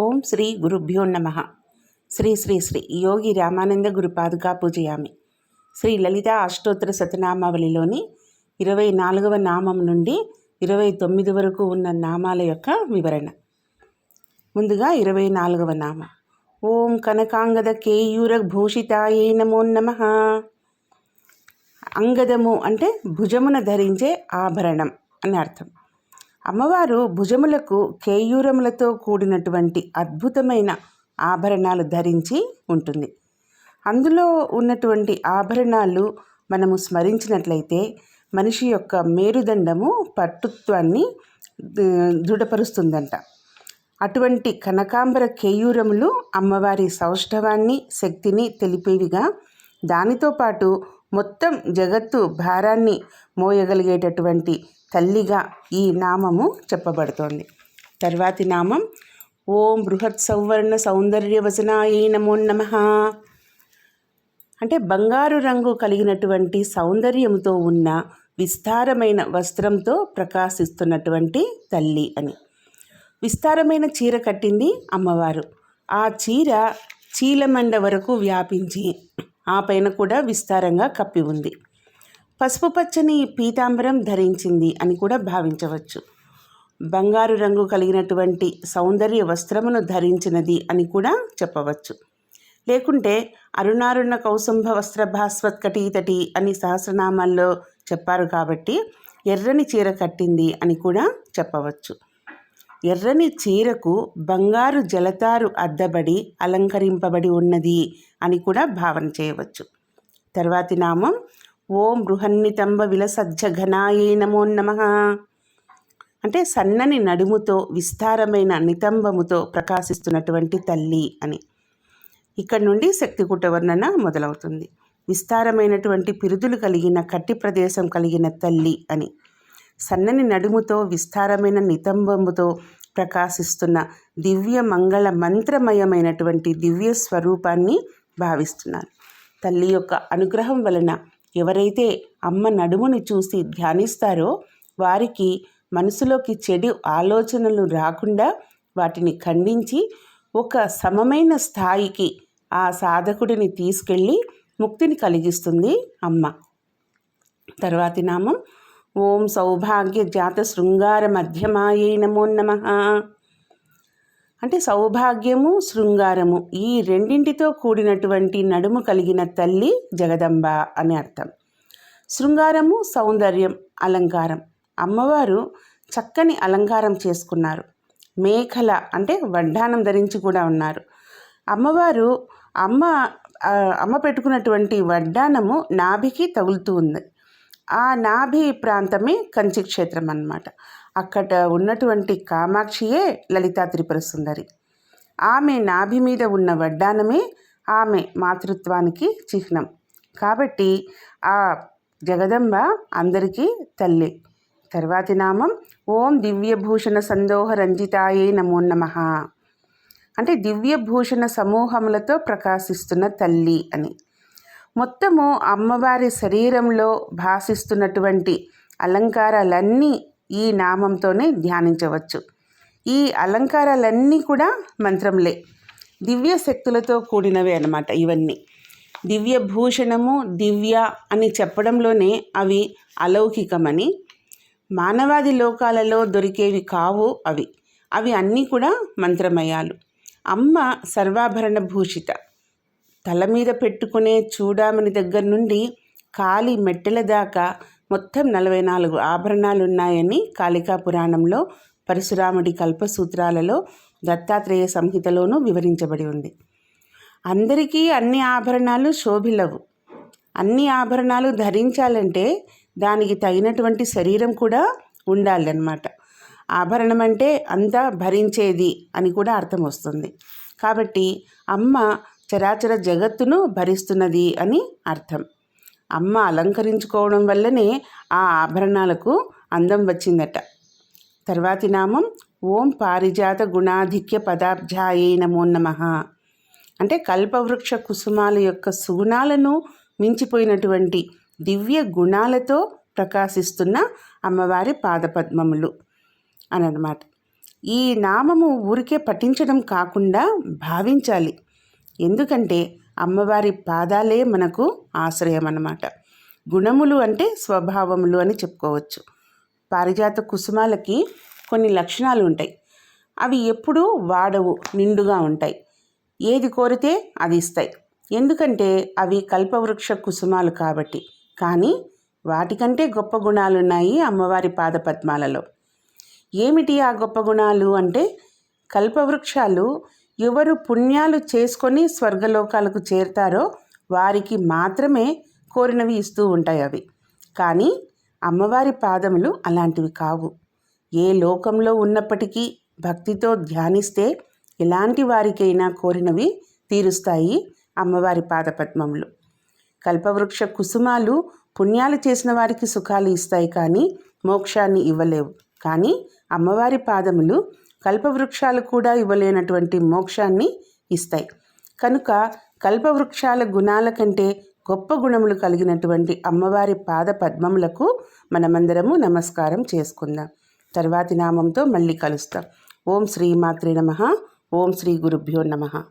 ఓం శ్రీ గురుభ్యో నమ. శ్రీ శ్రీ శ్రీ యోగి రామానంద గురుపాదుగా పూజయామి. శ్రీ లలిత అష్టోత్తర శతనామావళిలోని ఇరవై నాలుగవ నామం నుండి ఇరవై తొమ్మిది వరకు ఉన్న నామాల యొక్క వివరణ. ముందుగా ఇరవై నాలుగవ నామం. ఓం కనకాంగద కేయూర భూషితాయే నమో నమ. అంగదము అంటే భుజమున ధరించే ఆభరణం అని అర్థం. అమ్మవారు భుజములకు కేయూరములతో కూడినటువంటి అద్భుతమైన ఆభరణాలు ధరించి ఉంటుంది. అందులో ఉన్నటువంటి ఆభరణాలు మనము స్మరించినట్లయితే మనిషి యొక్క మేరుదండము పట్టుత్వాన్ని దృఢపరుస్తుందంట. అటువంటి కనకాంబర కేయూరములు అమ్మవారి సౌష్ఠవాన్ని శక్తిని తెలిపేవిగా దానితో పాటు మొత్తం జగత్తు భారాన్ని మోయగలిగేటటువంటి తల్లిగా ఈ నామము చెప్పబడుతోంది. తర్వాతి నామం ఓం బృహత్ సౌవర్ణ సౌందర్యవచనాయ నమో నమ. అంటే బంగారు రంగు కలిగినటువంటి సౌందర్యంతో ఉన్న విస్తారమైన వస్త్రంతో ప్రకాశిస్తున్నటువంటి తల్లి అని. విస్తారమైన చీర కట్టింది అమ్మవారు. ఆ చీర చీలమండ వరకు వ్యాపించి ఆ పైన కూడా విస్తారంగా కప్పి ఉంది. పసుపు పచ్చని పీతాంబరం ధరించింది అని కూడా భావించవచ్చు. బంగారు రంగు కలిగినటువంటి సౌందర్య వస్త్రమును ధరించినది అని కూడా చెప్పవచ్చు. లేకుంటే అరుణారుణ కౌసుంభ వస్త్ర భాస్వత్కటీతటి అని సహస్రనామాల్లో చెప్పారు కాబట్టి ఎర్రని చీర కట్టింది అని కూడా చెప్పవచ్చు. ఎర్రని చీరకు బంగారు జలతారు అద్దబడి అలంకరింపబడి ఉన్నది అని కూడా భావన చేయవచ్చు. తర్వాతి నామం ఓం బృహన్నితంబ విలసజ్జఘనాయే నమో నమ. అంటే సన్నని నడుముతో విస్తారమైన నితంబముతో ప్రకాశిస్తున్నటువంటి తల్లి అని. ఇక్కడ నుండి శక్తికుట వర్ణన మొదలవుతుంది. విస్తారమైనటువంటి పిరుదులు కలిగిన కట్టి ప్రదేశం కలిగిన తల్లి అని. సన్నని నడుముతో విస్తారమైన నితంబముతో ప్రకాశిస్తున్న దివ్య మంగళ మంత్రమయమైనటువంటి దివ్య స్వరూపాన్ని భావిస్తున్నారు. తల్లి యొక్క అనుగ్రహం వలన ఎవరైతే అమ్మ నడుముని చూసి ధ్యానిస్తారో వారికి మనసులోకి చెడు ఆలోచనలు రాకుండా వాటిని ఖండించి ఒక సమమైన స్థాయికి ఆ సాధకుడిని తీసుకెళ్ళి ముక్తిని కలిగిస్తుంది అమ్మ. తర్వాతి నామం ఓం సౌభాగ్య జాత శృంగార మధ్యమాయే నమో నమ. అంటే సౌభాగ్యము శృంగారము ఈ రెండింటితో కూడినటువంటి నడుము కలిగిన తల్లి జగదంబ అని అర్థం. శృంగారము సౌందర్యం అలంకారం. అమ్మవారు చక్కని అలంకారం చేసుకున్నారు. మేఖల అంటే వడ్డానం ధరించి కూడా ఉన్నారు. అమ్మవారు అమ్మ అమ్మ పెట్టుకున్నటువంటి వడ్డానము నాభికి తగులుతూ ఉంది. ఆ నాభి ప్రాంతమే కంచి క్షేత్రం అన్నమాట. అక్కడ ఉన్నటువంటి కామాక్షియే లలితా త్రిపుర సుందరి. ఆమె నాభి మీద ఉన్న వడ్డానమే ఆమె మాతృత్వానికి చిహ్నం. కాబట్టి ఆ జగదంబ అందరికీ తల్లి. తర్వాతి నామం ఓం దివ్యభూషణ సందోహ రంజితాయే నమో నమ. అంటే దివ్యభూషణ సమూహములతో ప్రకాశిస్తున్న తల్లి అని. మొత్తము అమ్మవారి శరీరంలో భాసిస్తున్నటువంటి అలంకారాలన్నీ ఈ నామంతోనే ధ్యానించవచ్చు. ఈ అలంకారాలన్నీ కూడా మంత్రంలే. దివ్య శక్తులతో కూడినవే అన్నమాట ఇవన్నీ. దివ్య భూషణము దివ్య అని చెప్పడంలోనే అవి అలౌకికమని మానవాది లోకాలలో దొరికేవి కావు అవి. అవి అన్నీ కూడా మంత్రమయాలు. అమ్మ సర్వాభరణ భూషిత. తల మీద పెట్టుకునే చూడామని దగ్గర నుండి కాలి మెట్టెల దాకా మొత్తం నలభై నాలుగు ఆభరణాలున్నాయని కాళికా పురాణంలో పరశురాముడి కల్పసూత్రాలలో దత్తాత్రేయ సంహితలోనూ వివరించబడి ఉంది. అందరికీ అన్ని ఆభరణాలు శోభిలవు. అన్ని ఆభరణాలు ధరించాలంటే దానికి తగినటువంటి శరీరం కూడా ఉండాలన్నమాట. ఆభరణం అంటే అంతా భరించేది అని కూడా అర్థం వస్తుంది. కాబట్టి అమ్మ చరాచర జగత్తును భరిస్తున్నది అని అర్థం. అమ్మ అలంకరించుకోవడం వల్లనే ఆ ఆభరణాలకు అందం వచ్చిందట. తర్వాతి నామం ఓం పారిజాత గుణాధిక్య పదాబ్జాయే నమో నమ. అంటే కల్పవృక్ష కుసుమాల యొక్క సుగుణాలను మించిపోయినటువంటి దివ్య గుణాలతో ప్రకాశిస్తున్న అమ్మవారి పాదపద్మములు అనమాట ఈ నామము ఊరికే పఠించడం కాకుండా భావించాలి. ఎందుకంటే అమ్మవారి పాదాలే మనకు ఆశ్రయం అన్నమాట గుణములు అంటే స్వభావములు అని చెప్పుకోవచ్చు. పారిజాత కుసుమాలకి కొన్ని లక్షణాలు ఉంటాయి. అవి ఎప్పుడూ వాడవు నిండుగా ఉంటాయి. ఏది కోరితే అది ఇస్తాయి. ఎందుకంటే అవి కల్పవృక్ష కుసుమాలు కాబట్టి. కానీ వాటికంటే గొప్ప గుణాలున్నాయి అమ్మవారి పాదపద్మాలలో. ఏమిటి ఆ గొప్ప గుణాలు అంటే కల్పవృక్షాలు ఎవరు పుణ్యాలు చేసుకొని స్వర్గలోకాలకు చేరుతారో వారికి మాత్రమే కోరినవి ఇస్తూ ఉంటాయి అవి. కానీ అమ్మవారి పాదములు అలాంటివి కావు. ఏ లోకంలో ఉన్నప్పటికీ భక్తితో ధ్యానిస్తే ఎలాంటి వారికైనా కోరినవి తీరుస్తాయి అమ్మవారి పాదపద్మములు. కల్పవృక్ష కుసుమాలు పుణ్యాలు చేసిన వారికి సుఖాలు ఇస్తాయి కానీ మోక్షాన్ని ఇవ్వలేవు. కానీ అమ్మవారి పాదములు కల్పవృక్షాలు కూడా ఇవ్వలేనటువంటి మోక్షాన్ని ఇస్తాయి. కనుక కల్పవృక్షాల గుణాల కంటే గొప్ప గుణములు కలిగినటువంటి అమ్మవారి పాద పద్మములకు మనమందరము నమస్కారం చేసుకుందాం. తర్వాతి నామంతో మళ్ళీ కలుస్తాం. ఓం శ్రీ మాత్రే నమ. ఓం శ్రీ గురుభ్యో నమ.